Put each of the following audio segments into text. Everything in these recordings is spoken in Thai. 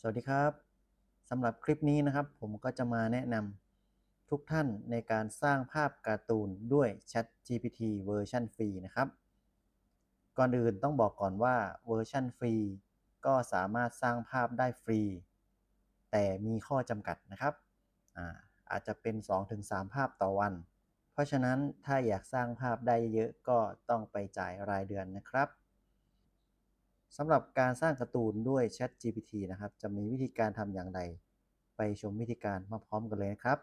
สวัสดีครับสำหรับคลิปนี้นะครับ ผมก็จะมาแนะนำทุกท่านในการสร้างภาพการ์ตูนด้วย Chat GPT เวอร์ชันฟรีนะครับ ก่อนอื่นต้องบอกก่อนว่าเวอร์ชันฟรีก็สามารถสร้างภาพได้ฟรี แต่มีข้อจำกัดนะครับอาอาจจะเป็น 2-3 ภาพต่อวัน เพราะฉะนั้นถ้าอยากสร้างภาพได้เยอะก็ต้องไปจ่ายรายเดือนนะครับ สำหรับการสร้างการ์ตูนด้วย Chat GPT นะครับ จะมีวิธีการทำอย่างไร ไปชมวิธีการมาพร้อมกันเลยนะครับ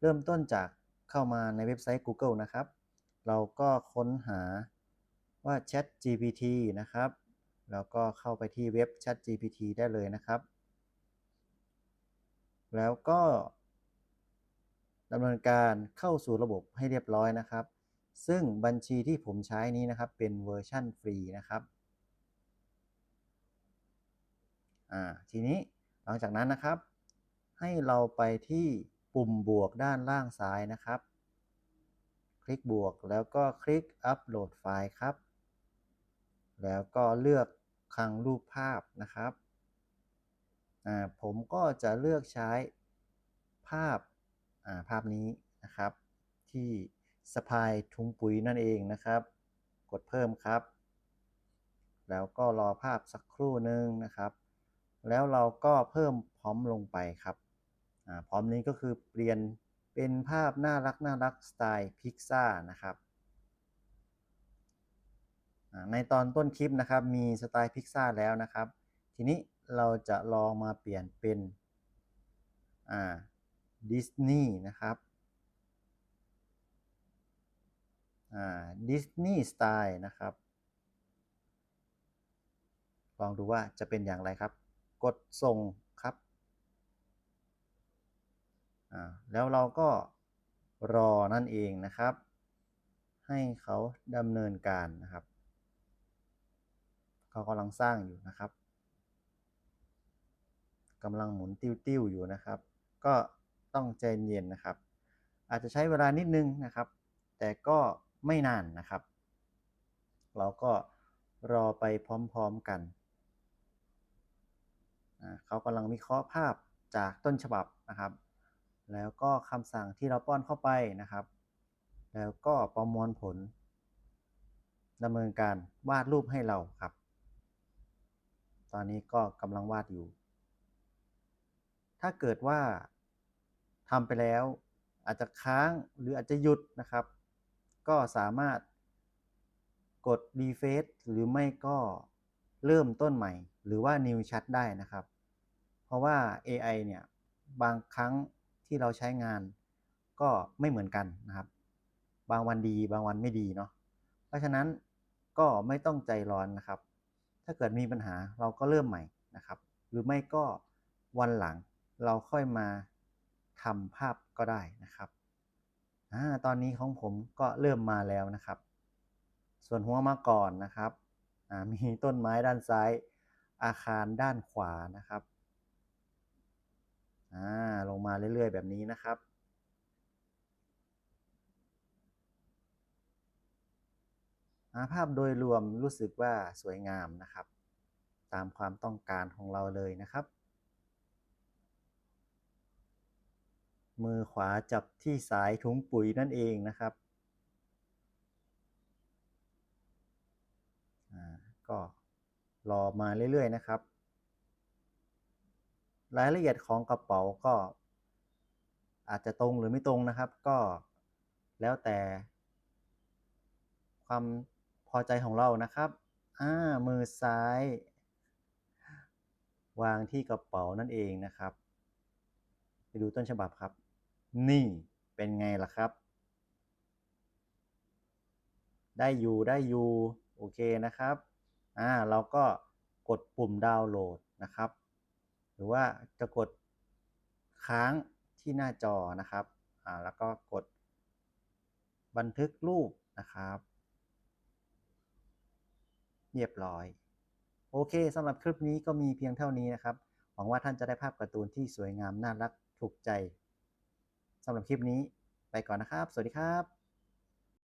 เริ่มต้นจากเข้ามาในเว็บไซต์ Google นะครับ เราก็ค้นหาว่า Chat GPT นะครับ แล้วก็เข้าไปที่เว็บ Chat GPT ได้เลยนะครับ แล้วก็ดำเนินการเข้าสู่ระบบให้เรียบร้อยนะครับ ซึ่งบัญชีที่ผมใช้นี้นะครับเป็นเวอร์ชั่นฟรีนะครับ อ่าทีนี้หลังจากนั้นนะครับ ให้เราไปที่ปุ่มบวกด้านล่างซ้ายนะครับ คลิกบวกแล้วก็คลิกอัปโหลดไฟล์ครับ แล้วก็เลือกคลังรูปภาพนะครับอ่าผมก็จะเลือกใช้ภาพอ่าภาพนี้นะครับ ที่สะพายถุงปุ๋ยนั่นเองนะครับ กดเพิ่มครับ แล้วก็รอภาพสักครู่หนึ่งนะครับ แล้วเราก็เพิ่มพร้อมลงไปครับพร้อมนี้ก็คือเปลี่ยนเป็นภาพน่ารักน่ารักสไตล์พิกซ่านะครับในตอนต้นคลิปนะครับมีสไตล์พิกซ่าแล้วนะครับ ทีนี้เราจะลองมาเปลี่ยนเป็นดิสนีย์นะครับดิสนีย์สไตล์นะครับ ลองดูว่าจะเป็นอย่างไรครับ กดส่งครับ แล้วเราก็รอนั่นเองนะครับ ให้เขาดำเนินการนะครับ เขากำลังสร้างอยู่นะครับกำลังหมุนติ้วๆอยู่นะครับ ก็ต้องใจเย็นนะครับ อาจจะใช้เวลานิดนึงนะครับ แต่ก็ไม่นานนะครับ เราก็รอไปพร้อมๆกัน เขากำลังวิเคราะห์ภาพจากต้นฉบับนะครับ แล้วก็คำสั่งที่เราป้อนเข้าไปนะครับ แล้วก็ประมวลผลดำเนินการวาดรูปให้เราครับ ตอนนี้ก็กำลังวาดอยู่ ถ้าเกิดว่าทำไปแล้วอาจจะค้างหรืออาจจะหยุดนะครับ ก็สามารถกด refresh หรือไม่ก็เริ่มต้นใหม่ หรือว่า new chat ได้นะครับ เพราะว่า AI เนี่ย บางครั้งที่เราใช้งานก็ไม่เหมือนกันนะครับ บางวันดีบางวันไม่ดีเนาะเพราะฉะนั้นก็ไม่ต้องใจร้อนนะครับ ถ้าเกิดมีปัญหาเราก็เริ่มใหม่นะครับ หรือไม่ก็วันหลังเราค่อยมาทำภาพก็ได้นะครับอตอนนี้ของผมก็เริ่มมาแล้วนะครับ ส่วนหัวมาก่อนนะครับมีต้นไม้ด้านซ้าย อาคารด้านขวานะครับอ่าลงมาเรื่อย ๆ แบบนี้นะครับ ภาพโดยรวมรู้สึกว่าสวยงามนะครับ ตามความต้องการของเราเลยนะครับ มือขวาจับที่สายถุงปุ๋ยนั่นเองนะครับก็ รอมาเรื่อยๆนะครับ รายละเอียดของกระเป๋าก็อาจจะตรงหรือไม่ตรงนะครับ ก็แล้วแต่ ความพอใจของเรานะครับอ่ามือซ้าย วางที่กระเป๋านั่นเองนะครับ ไปดูต้นฉบับครับ นี่เป็นไงล่ะครับ ได้อยู่ได้อยู่ โอเคนะครับ อ่าเราก็กดปุ่มดาวน์โหลดนะครับ หรือว่าจะกดค้างที่หน้าจอนะครับอ่าแล้วก็กดบันทึกรูปนะครับ เรียบร้อย โอเคสำหรับคลิปนี้ก็มีเพียงเท่านี้นะครับ หวังว่าท่านจะได้ภาพการ์ตูนที่สวยงามน่ารักถูกใจสำหรับคลิปนี้ไปก่อนนะครับ สวัสดีครับ